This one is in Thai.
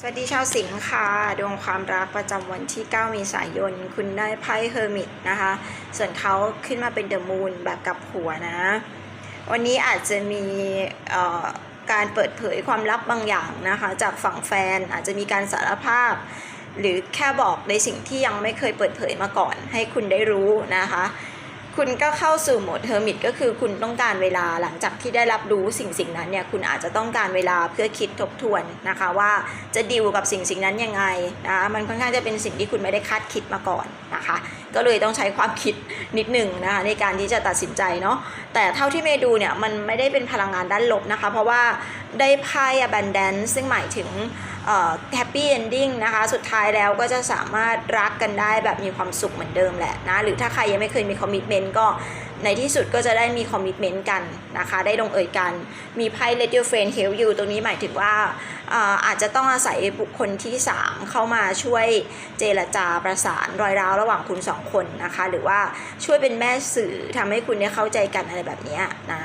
สวัสดีชาวสิงค่ะ ดวงความรักประจำวันที่ 9 เมษายน คุณได้ไพ่เฮอร์มิตนะคะ ส่วนเขาขึ้นมาเป็นเดอะมูนแบบกับหัวนะ วันนี้อาจจะมีการเปิดเผยความลับบางอย่างนะคะ จากฝั่งแฟนอาจจะมีการสารภาพ หรือแค่บอกในสิ่งที่ยังไม่เคยเปิดเผยมาก่อน ให้คุณได้รู้นะคะ คุณก็เข้าสู่โหมดเฮอร์มิตก็คือคุณต้องการเวลาหลังจากที่ได้รับรู้สิ่งสิ่งนั้นเนี่ยคุณอาจจะต้องการเวลาเพื่อคิดทบทวนนะคะว่าจะดิวกับสิ่งสิ่งนั้นยังไงนะมันค่อนข้างจะเป็นสิ่งที่คุณไม่ได้คาดคิดมาก่อนนะคะก็เลยต้องใช้ความคิดนิดหนึ่งนะคะในการที่จะตัดสินใจเนาะแต่เท่าที่เมดูเนี่ยมันไม่ได้เป็นพลังงานด้านลบนะคะ เพราะว่า ได้ไพ่ abundance ซึ่งหมายถึงแฮปปี้เอนดิ้งนะคะ สุดท้ายแล้วก็จะสามารถรักกันได้แบบมีความสุขเหมือนเดิมแหละนะ หรือถ้าใครยังไม่เคยมีคอมมิชเมนต์ก็ในที่สุดก็จะได้มีคอมมิชเมนต์กันนะคะ ได้ลงเอยกัน มีไพ่ let your friend help you ตรงนี้หมายถึงว่าอาอาจจะต้องอาศัยบุคคลที่ 3 เข้ามาช่วยเจรจาประสานรอยร้าวระหว่างคุณสองคนนะคะ หรือว่าช่วยเป็นแม่สื่อทำให้คุณได้เข้าใจกันอะไรแบบนี้นะ